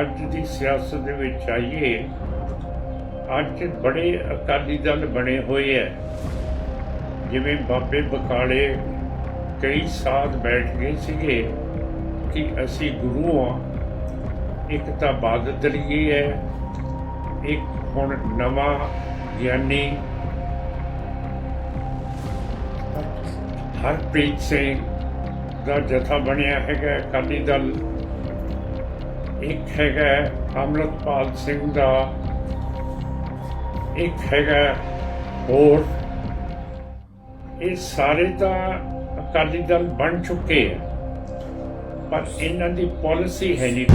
ਅੱਜ ਦੀ ਸਿਆਸਤ ਦੇ ਵਿੱਚ ਆਈਏ, ਅੱਜ ਬੜੇ ਅਕਾਲੀ ਦਲ ਬਣੇ ਹੋਏ ਐ। ਜਿਵੇਂ ਬਾਬੇ ਬਕਾਲੇ ਕਈ ਸਾਥ ਬੈਠ ਗਏ ਸੀਗੇ ਕਿ ਅਸੀਂ ਗੁਰੂ ਆ ਇੱਕ ਤਾਂ ਬਾਦਲ ਦਲੀਏ ਹੈ ਇੱਕ ਹੁਣ ਨਵਾਂ ਗਿਆਨੀ ਹਰਪ੍ਰੀਤ ਸਿੰਘ ਦਾ ਜਥਾ ਬਣਿਆ ਹੈਗਾ ਅਕਾਲੀ ਦਲ। ਇੱਕ ਹੈਗਾ ਅਮਰਤਪਾਲ ਸਿੰਘ ਦਾ ਇੱਕ ਹੈਗਾ ਹੋਰ। ਇਹ ਸਾਰੇ ਤਾਂ ਅਕਾਲੀ ਦਲ ਬਣ ਚੁੱਕੇ ਆ, ਪਰ ਇਹਨਾਂ ਦੀ ਪਾਲਿਸੀ ਹੈ ਨਹੀਂ।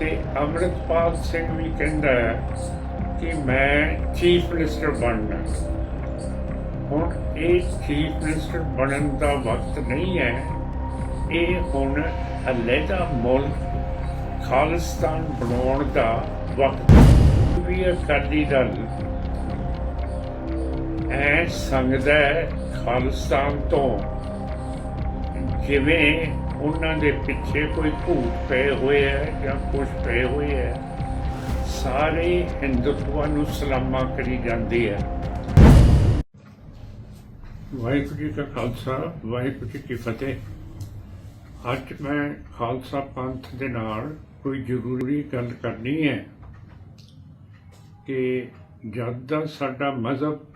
ਤੇ ਅਮਰਤਪਾਲ ਸਿੰਘ ਵੀ ਕਹਿੰਦਾ ਹੈ ਕਿ ਮੈਂ ਚੀਫ ਮਿਨਿਸਟਰ ਬਣਨਾ। ਹੁਣ ਇਹ ਚੀਫ ਮਿਨਿਸਟਰ ਬਣਨ ਦਾ ਵਕਤ ਨਹੀਂ ਹੈ। ਇਹ ਹੁਣ ਅਲੱਗਾ ਮੁਲਕ ਖਾਲਿਸਤਾਨ ਬਣਾਉਣ ਦਾ ਵਕਤ ਵੀ ਅਕਾਲੀ ਦਲ ਐ ਸੰਗਦਾ ਖਾਲਿਸਤਾਨ ਤੋਂ। ਜਿਵੇਂ ਉਹਨਾਂ ਦੇ ਪਿੱਛੇ ਕੋਈ ਭੂਤ ਪਏ ਹੋਏ ਹੈ ਜਾਂ ਕੁਝ ਪਏ ਹੋਏ ਹੈ, ਸਾਰੇ ਹਿੰਦੂਤਵ ਨੂੰ ਸਲਾਮਾ ਕਰੀ ਜਾਂਦੀ ਹੈ। ਵਾਹਿਗੁਰੂ ਜੀ ਕਾ ਖਾਲਸਾ, ਵਾਹਿਗੁਰੂ ਜੀ ਕੀ ਫਤਿਹ। ਅੱਜ ਮੈਂ ਖਾਲਸਾ ਪੰਥ ਦੇ ਨਾਲ ਕੋਈ ਜ਼ਰੂਰੀ ਗੱਲ ਕਰਨੀ ਹੈ ਕਿ ਜਦ ਦਾ ਸਾਡਾ ਮਜ਼ਹਬ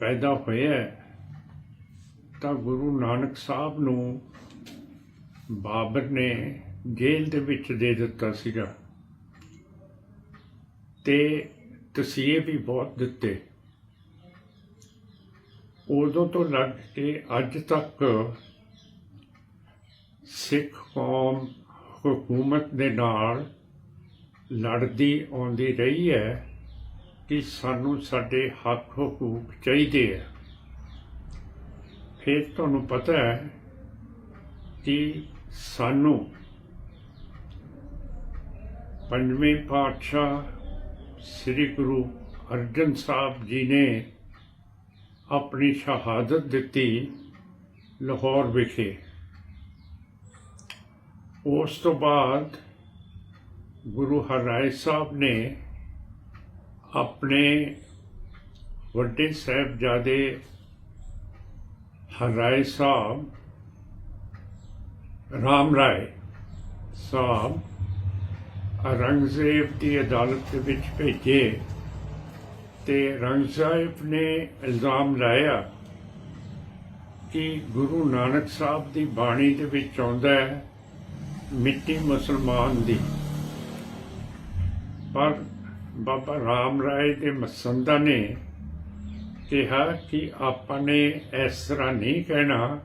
ਪੈਦਾ ਹੋਇਆ ਤਾਂ ਗੁਰੂ ਨਾਨਕ ਸਾਹਿਬ ਨੂੰ ਬਾਬਰ ਨੇ ਜੇਲ੍ਹ ਦੇ ਵਿੱਚ ਦੇ ਦਿੱਤਾ ਸੀਗਾ ਤੇ ਤਸੀਹੇ ਵੀ ਬਹੁਤ ਦਿੱਤੇ। ਉਦੋਂ ਤੋਂ ਲੱਗ ਕੇ ਅੱਜ ਤੱਕ ਸਿੱਖ ਕੌਮ ਹਕੂਮਤ ਦੇ ਨਾਲ ਲੜਦੀ ਆਉਂਦੀ ਰਹੀ ਹੈ ਕਿ ਸਾਨੂੰ ਸਾਡੇ ਹੱਕ ਹਕੂਕ ਚਾਹੀਦੇ ਆ। ਫਿਰ ਤੁਹਾਨੂੰ ਪਤਾ ਹੈ ਕਿ ਸਾਨੂੰ ਪੰਜਵੇਂ ਪਾਤਸ਼ਾਹ ਸ੍ਰੀ ਗੁਰੂ ਅਰਜਨ ਸਾਹਿਬ ਜੀ ਨੇ ਆਪਣੀ ਸ਼ਹਾਦਤ ਦਿੱਤੀ ਲਾਹੌਰ ਵਿਖੇ। ਉਸ ਤੋਂ ਬਾਅਦ ਗੁਰੂ ਹਰਿਰਾਏ ਸਾਹਿਬ ਨੇ ਆਪਣੇ ਵੱਡੇ ਸਾਹਿਬਜ਼ਾਦੇ ਹਰਾਏ ਸਾਹਿਬ, ਰਾਮ ਰਾਏ ਸਾਹਿਬ ਔਰੰਗਜ਼ੇਬ ਦੀ ਅਦਾਲਤ ਦੇ ਵਿੱਚ ਭੇਜੇ ਤੇ ਰੰਗਜ਼ਾਇਬ ਨੇ ਇਲਜ਼ਾਮ ਲਾਇਆ ਕਿ ਗੁਰੂ ਨਾਨਕ ਸਾਹਿਬ ਦੀ ਬਾਣੀ ਦੇ ਵਿੱਚ ਆਉਂਦਾ ਹੈ ਮਿੱਟੀ ਮੁਸਲਮਾਨ ਦੀ। ਪਰ ਬਾਬਾ ਰਾਮ ਰਾਏ ਦੇ ਮਸੰਦਾ ਨੇ ਕਿਹਾ ਕਿ ਆਪਾਂ ਨੇ ਇਸ ਤਰ੍ਹਾਂ ਨਹੀਂ ਕਹਿਣਾ।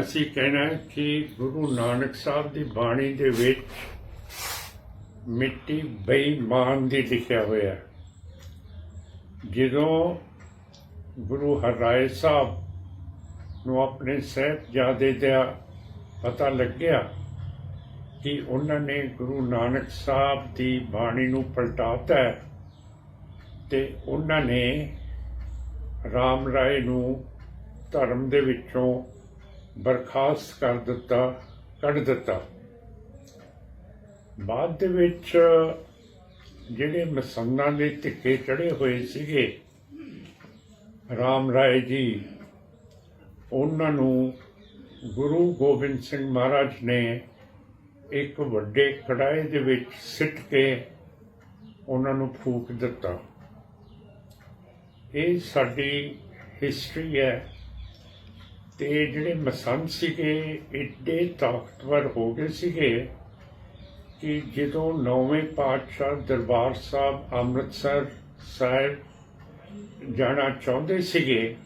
ਅਸੀਂ ਕਹਿਣਾ ਕਿ ਗੁਰੂ ਨਾਨਕ ਸਾਹਿਬ ਦੀ ਬਾਣੀ ਦੇ ਵਿੱਚ ਮਿੱਟੀ ਬੇਈਮਾਨ ਦੀ ਲਿਖਿਆ ਹੋਇਆ ਜਦੋਂ ਗੁਰੂ ਹਰਿਰਾਏ ਸਾਹਿਬ ਨੂੰ ਆਪਣੇ ਸਾਹਿਬਜ਼ਾਦੇ ਦਾ ਪਤਾ ਲੱਗਿਆ ਕਿ ਉਹਨਾਂ ਨੇ ਗੁਰੂ ਨਾਨਕ ਸਾਹਿਬ ਦੀ ਬਾਣੀ ਨੂੰ ਪਲਟਾਤਾ ਹੈ ਤੇ ਉਹਨਾਂ ਨੇ ਰਾਮ ਰਾਏ ਨੂੰ ਧਰਮ ਦੇ ਵਿੱਚੋਂ ਬਰਖਾਸਤ ਕਰ ਦਿੱਤਾ, ਕੱਢ ਦਿੱਤਾ। ਬਾਅਦ ਦੇ ਵਿੱਚ ਜਿਹੜੇ ਮਸੰਨਾਂ ਦੇ ਧਿੱਕੇ ਚੜੇ ਹੋਏ ਸੀਗੇ, ਰਾਮ ਰਾਏ ਜੀ, ਉਹਨਾਂ ਨੂੰ ਗੁਰੂ ਗੋਬਿੰਦ ਸਿੰਘ ਮਹਾਰਾਜ ਨੇ ਇੱਕ ਵੱਡੇ ਕੜਾਏ ਦੇ ਵਿੱਚ ਸਿੱਟ ਕੇ ਉਹਨਾਂ ਨੂੰ ਫੂਕ ਦਿੱਤਾ। ਇਹ ਸਾਡੀ ਹਿਸਟਰੀ ਹੈ ਤੇ ਜਿਹੜੇ ਮਸੰਦ ਸੀਗੇ, ਏਡੇ ਤਾਕਤਵਰ ਹੋ ਗਏ ਸੀਗੇ ਕਿ ਜਦੋਂ ਨੌਵੇਂ ਪਾਤਸ਼ਾਹ ਦਰਬਾਰ ਸਾਹਿਬ ਅੰਮ੍ਰਿਤਸਰ ਸਾਹਿਬ ਜਾਣਾ ਚਾਹੁੰਦੇ ਸੀਗੇ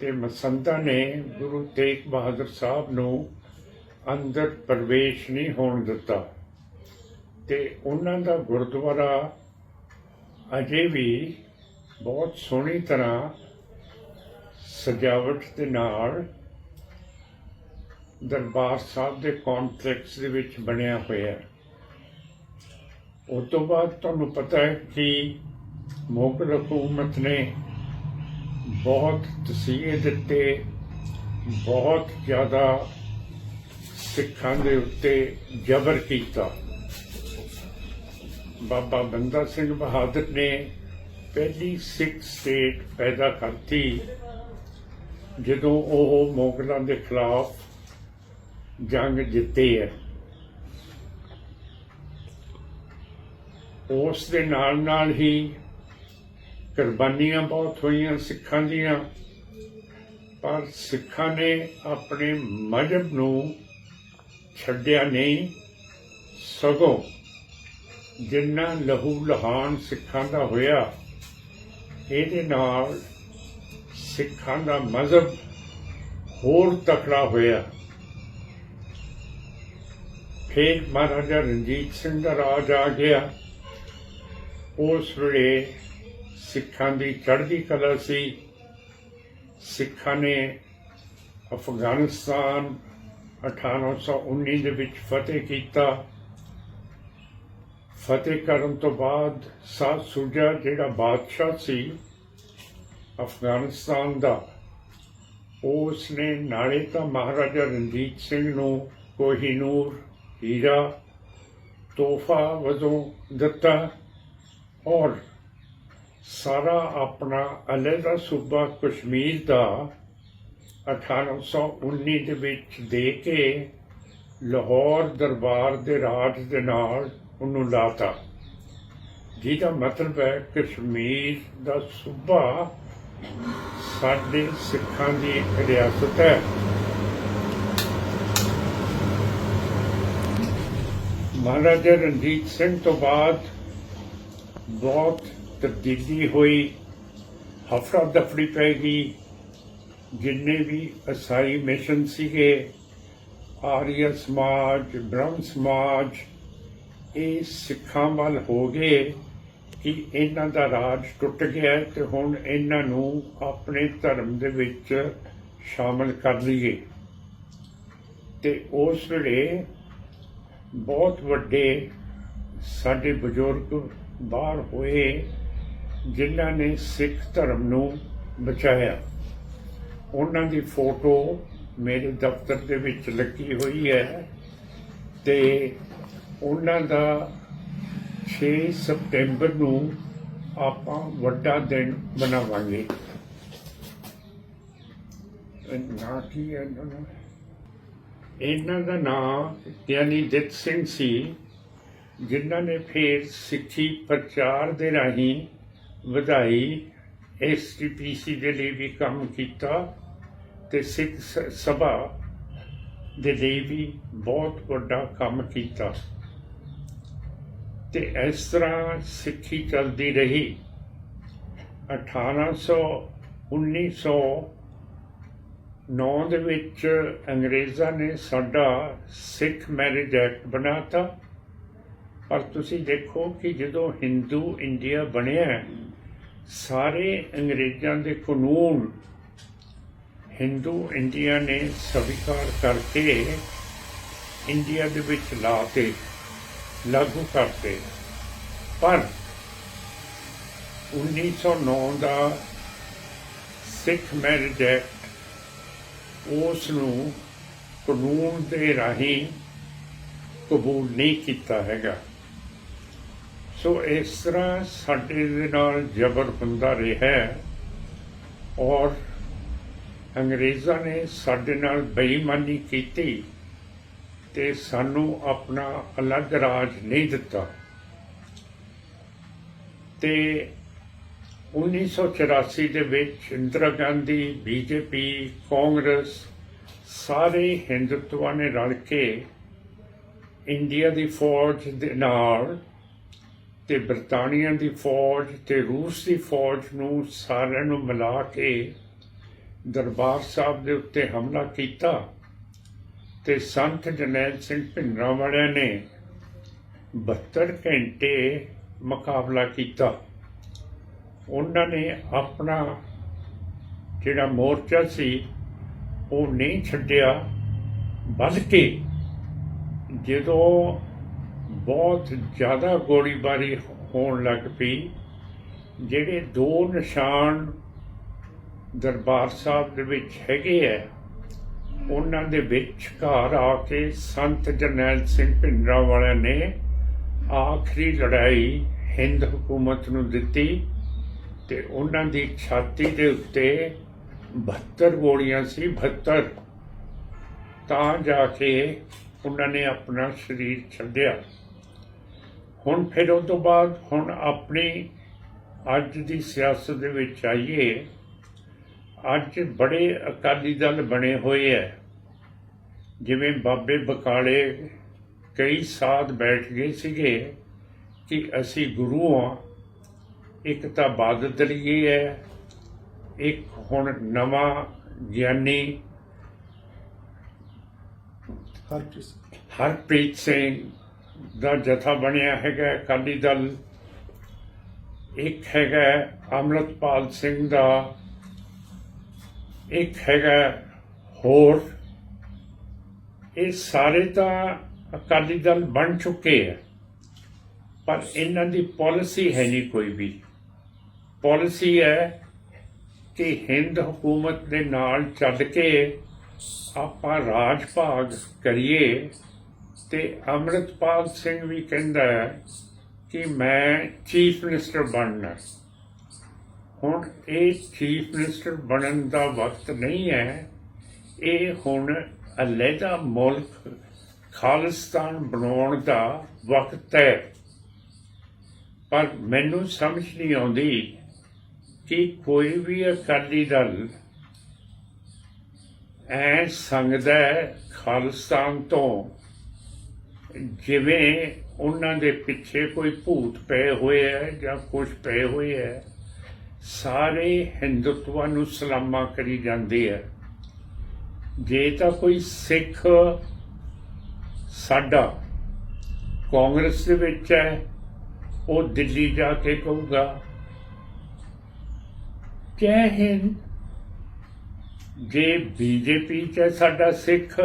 ਤੇ ਮਸੰਦਾ ਨੇ ਗੁਰੂ ਤੇਗ ਬਹਾਦਰ ਸਾਹਿਬ ਨੂੰ ਅੰਦਰ ਪ੍ਰਵੇਸ਼ ਨਹੀਂ ਹੋਣ ਦਿੱਤਾ। ਤੇ ਉਹਨਾਂ ਦਾ ਗੁਰਦੁਆਰਾ ਅਜੇ ਵੀ ਬਹੁਤ ਸੋਹਣੀ ਤਰ੍ਹਾਂ ਸਜਾਵਟ ਦੇ ਨਾਲ ਦਰਬਾਰ ਸਾਹਿਬ ਦੇ ਕੰਪਲੈਕਸ ਦੇ ਵਿੱਚ ਬਣਿਆ ਹੋਇਆ ਹੈ। ਉਸ ਤੋਂ ਬਾਅਦ ਤੁਹਾਨੂੰ ਪਤਾ ਹੈ ਕਿ ਮੁਗਲ ਹਕੂਮਤ ਨੇ ਬਹੁਤ ਤਸੀਹੇ ਦਿੱਤੇ, ਬਹੁਤ ਜ਼ਿਆਦਾ ਸਿੱਖਾਂ ਦੇ ਉੱਤੇ ਜ਼ਬਰ ਕੀਤਾ। ਬਾਬਾ ਬੰਦਾ ਸਿੰਘ ਬਹਾਦਰ ਨੇ ਪਹਿਲੀ ਸਿੱਖ ਸਟੇਟ ਪੈਦਾ ਕਰਤੀ, ਜਦੋਂ ਉਹ ਮੁਗਲਾਂ ਦੇ ਖਿਲਾਫ ਜੰਗ ਜਿੱਤੇ ਹੈ। ਉਸ ਦੇ ਨਾਲ ਨਾਲ ਹੀ ਕੁਰਬਾਨੀਆਂ ਬਹੁਤ ਹੋਈਆਂ ਸਿੱਖਾਂ ਦੀਆਂ, ਪਰ ਸਿੱਖਾਂ ਨੇ ਆਪਣੇ ਮਜ਼ਹਬ ਨੂੰ ਛੱਡਿਆ ਨਹੀਂ, ਸਗੋਂ ਜਿੰਨਾ ਲਹੂ ਲਹਾਨ ਸਿੱਖਾਂ ਦਾ ਹੋਇਆ, ਇਹਦੇ ਨਾਲ ਸਿੱਖਾਂ ਦਾ ਮਜ਼ਹਬ ਹੋਰ ਤਕੜਾ ਹੋਇਆ। ਫਿਰ ਮਹਾਰਾਜਾ ਰਣਜੀਤ ਸਿੰਘ ਦਾ ਰਾਜ ਆ ਗਿਆ। ਉਸ ਵੇਲੇ ਸਿੱਖਾਂ ਦੀ ਚੜ੍ਹਦੀ ਕਲਾ ਸੀ। ਸਿੱਖਾਂ ਨੇ ਅਫਗਾਨਿਸਤਾਨ 1819 ਦੇ ਵਿੱਚ ਫਤਿਹ ਕੀਤਾ। ਫਤਿਹ ਕਰਨ ਤੋਂ ਬਾਅਦ ਸਾਧ ਸੁਜਾ ਜਿਹੜਾ ਬਾਦਸ਼ਾਹ ਸੀ, ਅਫਗਾਨਿਸਤਾਨ ਦਾ ਉਸ ਨੇ ਨਾਲੇ ਤਾਂ ਮਹਾਰਾਜਾ ਰਣਜੀਤ ਸਿੰਘ ਨੂੰ ਕੋਹੀਨੂਰ ਹੀਰਾ, ਤੋਹਫਾ ਵਜੋਂ ਦਿੱਤਾ ਔਰ ਸਾਰਾ ਆਪਣਾ ਅਲੱਗਾ ਸੂਬਾ ਕਸ਼ਮੀਰ ਦਾ 1819 ਦੇ ਵਿੱਚ ਦੇ ਕੇ ਲਾਹੌਰ ਦਰਬਾਰ ਦੇ ਰਾਜ ਦੇ ਨਾਲ ਉਹਨੂੰ ਲਾਤਾ। ਜਿਹਦਾ ਮਤਲਬ ਹੈ ਕਸ਼ਮੀਰ ਦਾ ਸੂਬਾ ਸਾਡੇ ਸਿੱਖਾਂ ਦੀ ਇੱਕ ਰਿਆਸਤ ਹੈ। ਮਹਾਰਾਜਾ ਰਣਜੀਤ ਸਿੰਘ ਤੋਂ ਬਾਅਦ ਬਹੁਤ ਤਬਦੀਲੀ ਹੋਈ, ਹਫੜਾ ਦਫੜੀ ਪੈ ਗਈ। ਜਿੰਨੇ ਵੀ ਅਸਾਈ ਮਿਸ਼ਨ ਸੀਗੇ ਆਰੀਆ ਸਮਾਜ ਬ੍ਰਹਮ ਸਮਾਜ, ਇਹ ਸਿੱਖਾਂ ਵੱਲ ਹੋ ਗਏ ਕਿ ਇਹਨਾਂ ਦਾ ਰਾਜ ਟੁੱਟ ਗਿਆ ਹੈ ਤੇ ਹੁਣ ਇਹਨਾਂ ਨੂੰ ਆਪਣੇ ਧਰਮ ਦੇ ਵਿੱਚ ਸ਼ਾਮਲ ਕਰ ਲਈਏ। ਤੇ ਉਸ ਵੇਲੇ ਬਹੁਤ ਵੱਡੇ ਸਾਡੇ ਬਜ਼ੁਰਗ ਬਾਹਰ ਹੋਏ, ਜਿਨ੍ਹਾਂ ਨੇ ਸਿੱਖ ਧਰਮ ਨੂੰ ਬਚਾਇਆ। ਉਹਨਾਂ ਦੀ ਫੋਟੋ ਮੇਰੇ ਦਫ਼ਤਰ ਦੇ ਵਿੱਚ ਲੱਗੀ ਹੋਈ ਹੈ ਤੇ ਉਹਨਾਂ ਦਾ 6 ਸਪਟੈਂਬਰ ਨੂੰ ਆਪਾਂ ਵੱਡਾ ਦਿਨ ਮਨਾਵਾਂਗੇ। ਇਹ ਕੀ ਇਹਨਾਂ ਦਾ? ਇਹਨਾਂ ਦਾ ਨਾਮ ਗਿਆਨੀ ਦਿੱਤ ਸਿੰਘ ਸੀ, ਜਿਨ੍ਹਾਂ ਨੇ ਫਿਰ ਸਿੱਖੀ ਪ੍ਰਚਾਰ ਦੇ ਰਾਹੀਂ ਵਧਾਈ ਐਸਟੀਪੀਸੀ ਦੇ ਲਈ ਵੀ ਕੰਮ ਕੀਤਾ ਤੇ ਸਿੱਖ ਸ- ਸਭਾ ਦੇ ਲਈ ਵੀ ਬਹੁਤ ਵੱਡਾ ਕੰਮ ਕੀਤਾ। ਤੇ ਇਸ ਤਰ੍ਹਾਂ ਸਿੱਖੀ ਚੱਲਦੀ ਰਹੀ। 1800 1909 ਦੇ ਵਿੱਚ ਅੰਗਰੇਜ਼ਾਂ ਨੇ ਸਾਡਾ ਸਿੱਖ ਮੈਰਿਜ ਐਕਟ ਬਣਾਤਾ। ਪਰ ਤੁਸੀਂ ਦੇਖੋ ਕਿ ਜਦੋਂ ਹਿੰਦੂ ਇੰਡੀਆ ਬਣਿਆ ਸਾਰੇ ਅੰਗਰੇਜ਼ਾਂ ਦੇ ਕਾਨੂੰਨ ਹਿੰਦੂ ਇੰਡੀਆ ਨੇ ਸਵੀਕਾਰ ਕਰਕੇ ਇੰਡੀਆ ਦੇ ਵਿੱਚ ਲਾਤੇ ਲਾਗੂ ਕਰਤੇ ਪਰ 1909 ਦਾ ਸਿੱਖ ਮੈਰਿਜ ਐਕਟ ਉਸ ਨੂੰ ਕਾਨੂੰਨ ਦੇ ਰਾਹੀਂ ਕਬੂਲ ਨਹੀਂ ਕੀਤਾ ਹੈਗਾ। ਸੋ ਇਸ ਤਰ੍ਹਾਂ ਸਾਡੇ ਦੇ ਨਾਲ ਜ਼ਬਰ ਹੁੰਦਾ ਰਿਹਾ ਔਰ ਅੰਗਰੇਜ਼ਾਂ ਨੇ ਸਾਡੇ ਨਾਲ ਬੇਈਮਾਨੀ ਕੀਤੀ ਤੇ ਸਾਨੂੰ ਆਪਣਾ ਅਲੱਗ ਰਾਜ ਨਹੀਂ ਦਿੱਤਾ। ਤੇ 1984 ਦੇ ਵਿੱਚ ਇੰਦਰਾ ਗਾਂਧੀ ਬੀਜੇਪੀ ਕਾਂਗਰਸ ਸਾਰੇ ਹਿੰਦੁਤਵਾਂ ਨੇ ਰਲ ਕੇ ਇੰਡੀਆ ਦੀ ਫੌਜ ਦੇ ਨਾਲ ਤੇ ਬਰਤਾਨੀਆ ਦੀ ਫੌਜ ਤੇ ਰੂਸ ਦੀ ਫੌਜ ਨੂੰ ਸਾਰਿਆਂ ਨੂੰ ਮਿਲਾ ਕੇ ਦਰਬਾਰ ਸਾਹਿਬ ਦੇ ਉੱਤੇ ਹਮਲਾ ਕੀਤਾ ਤੇ ਸੰਤ ਜਰਨੈਲ ਸਿੰਘ ਭਿੰਡਰਾਂ ਵਾਲਿਆਂ ਨੇ 72 ਘੰਟੇ ਮੁਕਾਬਲਾ ਕੀਤਾ। ਉਹਨਾਂ ਨੇ ਆਪਣਾ ਜਿਹੜਾ ਮੋਰਚਾ ਸੀ, ਉਹ ਨਹੀਂ ਛੱਡਿਆ, ਬਲਕਿ ਜਦੋਂ ਬਹੁਤ ਜ਼ਿਆਦਾ ਗੋਲੀਬਾਰੀ ਹੋਣ ਲੱਗ ਪਈ। ਜਿਹੜੇ ਦੋ ਨਿਸ਼ਾਨ ਦਰਬਾਰ ਸਾਹਿਬ ਦੇ ਵਿੱਚ ਹੈਗੇ ਆ ਉਹਨਾਂ ਦੇ ਵਿੱਚ ਘਰ ਆ ਕੇ ਸੰਤ ਜਰਨੈਲ ਸਿੰਘ ਭਿੰਡਰਾਂ ਵਾਲਿਆਂ ਨੇ ਆਖਰੀ ਲੜਾਈ ਹਿੰਦ ਹਕੂਮਤ ਨੂੰ ਦਿੱਤੀ ਤੇ ਉਹਨਾਂ ਦੀ ਛਾਤੀ ਦੇ ਉੱਤੇ 72 ਗੋਲੀਆਂ ਸੀ 72 ਤਾਂ ਜਾ ਕੇ ਉਹਨਾਂ ਨੇ ਆਪਣਾ ਸਰੀਰ ਛੱਡਿਆ। ਹੁਣ ਫਿਰ ਉਹ ਤੋਂ ਬਾਅਦ ਹੁਣ ਆਪਣੀ ਅੱਜ ਦੀ ਸਿਆਸਤ ਦੇ ਵਿੱਚ ਆਈਏ, ਅੱਜ ਬੜੇ ਅਕਾਲੀ ਦਲ ਬਣੇ ਹੋਏ ਐ। ਜਿਵੇਂ ਬਾਬੇ ਬਕਾਲੇ ਕਈ ਸਾਧ ਬੈਠ ਗਏ ਸੀਗੇ ਕਿ ਅਸੀਂ ਗੁਰੂ ਆ ਇੱਕ ਤਾਂ ਬਾਦਲ ਦਲੀਏ ਹੈ ਇੱਕ ਹੁਣ ਨਵਾਂ ਗਿਆਨੀ ਹਰਪ੍ਰੀਤ ਸਿੰਘ। ਹਰਪ੍ਰੀਤ ਸਿੰਘ ਦਾ ਜਥਾ ਬਣਿਆ ਹੈਗਾ, ਅਕਾਲੀ ਦਲ ਇੱਕ ਹੈਗਾ ਅਮਰਤਪਾਲ ਸਿੰਘ ਦਾ, ਇੱਕ ਹੈਗਾ ਹੋਰ ਇਹ ਸਾਰੇ ਤਾਂ ਅਕਾਲੀ ਦਲ ਬਣ ਚੁੱਕੇ ਹੈ ਪਰ ਇਹਨਾਂ ਦੀ ਪਾਲਿਸੀ ਹੈ ਨਹੀਂ ਕੋਈ ਵੀ ਪਾਲਿਸੀ ਹੈ ਕਿ ਹਿੰਦ ਹਕੂਮਤ ਦੇ ਨਾਲ ਚੱਲ ਕੇ ਆਪਾਂ ਰਾਜ ਭਾਗ ਕਰੀਏ ਤੇ ਅੰਮ੍ਰਿਤਪਾਲ ਸਿੰਘ ਵੀ ਕਹਿੰਦਾ ਹੈ ਕਿ ਮੈਂ ਚੀਫ ਮਿਨਿਸਟਰ ਬਣਨਾ। ਹੁਣ ਇਹ ਚੀਫ ਮਿਨਿਸਟਰ ਬਣਨ ਦਾ ਵਕਤ ਨਹੀਂ ਹੈ। ਇਹ ਹੁਣ ਅਲੱਗਾ ਮੁਲਕ ਖਾਲਿਸਤਾਨ ਬਣਾਉਣ ਦਾ ਵਕਤ ਹੈ। ਪਰ ਮੈਨੂੰ ਸਮਝ ਨਹੀਂ ਆਉਂਦੀ ਕਿ ਕੋਈ ਵੀ ਅਕਾਲੀ ਦਲ ਐ ਸੰਗਦਾ ਹੈ ਖਾਲਿਸਤਾਨ ਤੋਂ। ਜਿਵੇਂ ਉਹਨਾਂ ਦੇ ਪਿੱਛੇ ਕੋਈ ਭੂਤ ਪਏ ਹੋਏ ਹੈ ਜਾਂ ਕੁਝ ਪਏ ਹੋਏ ਹੈ, ਸਾਰੇ ਹਿੰਦੂਤਵਾ ਨੂੰ ਸਲਾਮਾ ਕਰੀ ਜਾਂਦੇ ਹੈ। ਜੇ ਤਾਂ ਕੋਈ ਸਿੱਖ ਸਾਡਾ ਕਾਂਗਰਸ ਦੇ ਵਿੱਚ ਹੈ, ਉਹ ਦਿੱਲੀ ਜਾ ਕੇ ਕਹੂਗਾ, ਜੈ ਹਿੰਦ। ਜੇ ਬੀਜੇਪੀ ਚ ਸਾਡਾ ਸਿੱਖ,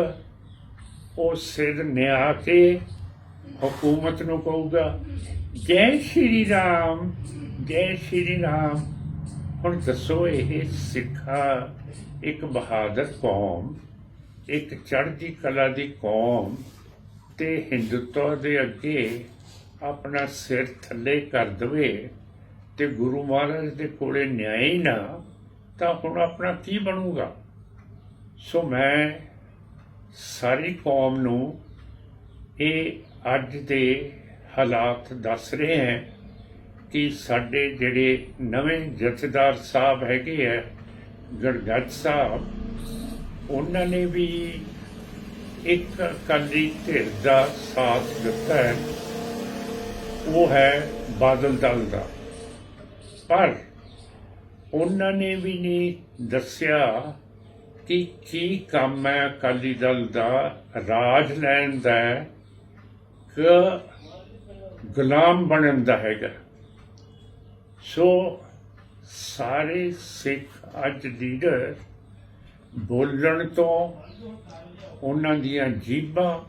ਉਹ ਸਿਰ ਨਿਆ ਕੇ ਹਕੂਮਤ ਨੂੰ ਕਹੂਗਾ, ਜੈ ਸ਼੍ਰੀ ਰਾਮ, ਜੈ ਸ਼੍ਰੀ ਰਾਮ। ਹੁਣ ਦੱਸੋ ਇਹ ਸਿੱਖਾ ਇੱਕ ਬਹਾਦਰ ਕੌਮ, ਇੱਕ ਚੜ੍ਹਦੀ ਕਲਾ ਦੀ ਕੌਮ ਤੇ ਹਿੰਦੂਤਵ ਦੇ ਅੱਗੇ ਆਪਣਾ ਸਿਰ ਥੱਲੇ ਕਰ ਦਵੇ ਤੇ ਗੁਰੂ ਮਹਾਰਾਜ ਦੇ ਕੋਲੇ ਨਿਆਂ ਨਾ, ਤਾਂ ਹੁਣ ਆਪਣਾ ਕੀ ਬਣੂਗਾ? ਸੋ ਮੈਂ ਸਾਰੀ ਕੌਮ ਨੂੰ ਇਹ ਅੱਜ ਦੇ ਹਾਲਾਤ ਦੱਸ ਰਹੇ ਹੈ ਕਿ ਸਾਡੇ ਜਿਹੜੇ ਨਵੇਂ ਜਥੇਦਾਰ ਸਾਹਿਬ ਹੈਗੇ ਆ ਗੜਗੜ ਸਾਹਿਬ, ਉਹਨਾਂ ਨੇ ਵੀ ਇੱਕ ਅਕਾਲੀ ਧਿਰ ਦਾ ਸਾਥ ਦਿੱਤਾ ਹੈ। ਉਹ ਹੈ ਬਾਦਲ ਦਲ ਦਾ। ਪਰ ਉਹਨਾਂ ਨੇ ਵੀ ਨਹੀਂ ਦੱਸਿਆ ਕਿ ਕੀ ਕੰਮ ਹੈ ਅਕਾਲੀ ਦਲ ਦਾ? ਰਾਜ ਲੈਣ ਦਾ ਹੈ। ਕਿ ਗੁਲਾਮ ਬਣਨ ਦਾ ਹੈਗਾ। ਸੋ ਸਾਰੇ ਸਿੱਖ ਅੱਜ ਲੀਡਰ ਬੋਲਣ ਤੋਂ ਉਹਨਾਂ ਦੀਆਂ ਜੀਬਾਂ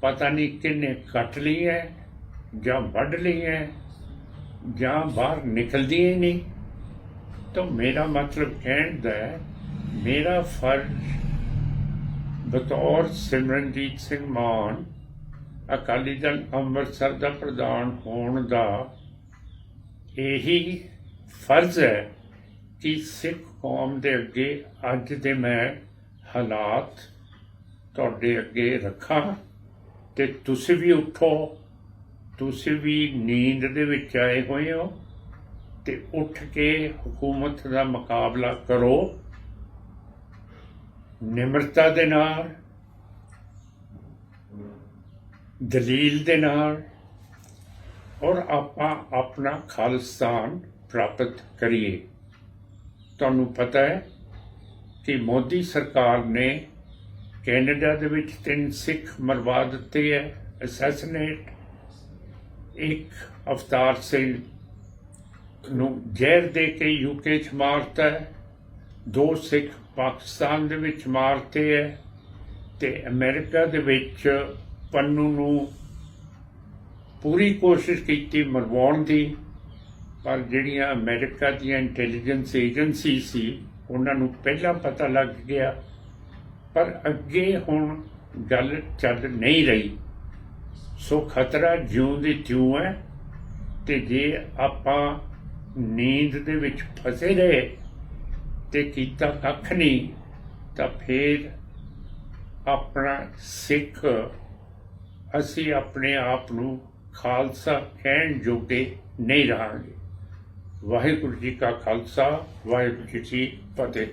ਪਤਾ ਨਹੀਂ ਕਿੰਨੇ ਕੱਟ ਲਈ ਹੈ ਜਾਂ ਵੱਢ ਲਈਆਂ ਜਾਂ ਬਾਹਰ ਨਿਕਲਦੀਆਂ ਹੀ ਨਹੀਂ। ਤਾਂ ਮੇਰਾ ਮਤਲਬ ਕਹਿਣ ਦਾ ਹੈ, ਮੇਰਾ ਫਰਜ਼ ਬਤੌਰ ਸਿਮਰਨਜੀਤ ਸਿੰਘ ਮਾਨ, ਅਕਾਲੀ ਦਲ ਅੰਮ੍ਰਿਤਸਰ ਦਾ ਪ੍ਰਧਾਨ ਹੋਣ ਦਾ ਇਹੀ ਫਰਜ਼ ਹੈ ਕਿ ਸਿੱਖ ਕੌਮ ਦੇ ਅੱਗੇ ਅੱਜ ਦੇ ਮੈਂ ਹਾਲਾਤ ਤੁਹਾਡੇ ਅੱਗੇ ਰੱਖਾਂ ਤੇ ਤੁਸੀਂ ਵੀ ਉੱਠੋ, ਤੁਸੀਂ ਵੀ ਨੀਂਦ ਦੇ ਵਿੱਚ ਆਏ ਹੋਏ ਹੋ ਤੇ ਉੱਠ ਕੇ ਹਕੂਮਤ ਦਾ ਮੁਕਾਬਲਾ ਕਰੋ। ਨਿਮਰਤਾ ਦੇ ਨਾਲ, ਦਲੀਲ ਦੇ ਨਾਲ, ਔਰ ਆਪਾਂ ਆਪਣਾ ਖਾਲਿਸਤਾਨ ਪ੍ਰਾਪਤ ਕਰੀਏ। ਤੁਹਾਨੂੰ ਪਤਾ ਹੈ ਕਿ ਮੋਦੀ ਸਰਕਾਰ ਨੇ ਕੈਨੇਡਾ ਦੇ ਵਿੱਚ ਤਿੰਨ ਸਿੱਖ ਮਰਵਾ ਦਿੱਤੇ ਹੈ, ਅਸੈਸੀਨੇਟ, ਇੱਕ ਅਵਤਾਰ ਸਿੰਘ ਨੂੰ ਜ਼ਹਿਰ ਦੇ ਕੇ ਯੂਕੇ ਚ ਮਾਰਤਾ ਹੈ, ਦੋ ਸਿੱਖ ਪਾਕਿਸਤਾਨ ਦੇ ਵਿੱਚ ਮਾਰਤੇ ਹੈ ਤੇ ਅਮਰੀਕਾ ਦੇ ਵਿੱਚ ਪੰਨੂ ਨੂੰ ਪੂਰੀ ਕੋਸ਼ਿਸ਼ ਕੀਤੀ ਮਰਵਾਉਣ ਦੀ, ਪਰ ਜਿਹੜੀਆਂ ਅਮਰੀਕਾ ਦੀਆਂ ਇੰਟੈਲੀਜੈਂਸ ਏਜੰਸੀ ਸੀ, ਉਹਨਾਂ ਨੂੰ ਪਹਿਲਾਂ ਪਤਾ ਲੱਗ ਗਿਆ, ਪਰ ਅੱਗੇ ਹੁਣ ਗੱਲ ਚੱਲ ਨਹੀਂ ਰਹੀ। ਸੋ ਖਤਰਾ ਜਿਉਂ ਦੀ ਤਿਉਂ ਹੈ ਤੇ ਜੇ ਆਪਾਂ ਨੀਂਦ ਦੇ ਵਿੱਚ ਫਸੇ ਰਹੇ ਤੇ ਕੀਤਾ ਕੱਖ ਨਹੀਂ, ਤਾਂ ਫੇਰ ਆਪਣਾ ਸਿੱਖ ਅਸੀਂ ਆਪਣੇ ਆਪ ਨੂੰ ਖਾਲਸਾ ਕਹਿਣ ਜੋਗੇ ਨਹੀਂ ਰਹਾਂਗੇ। ਵਾਹਿਗੁਰੂ ਜੀ ਕਾ ਖਾਲਸਾ, ਵਾਹਿਗੁਰੂ ਜੀ ਕੀ ਫਤਿਹ।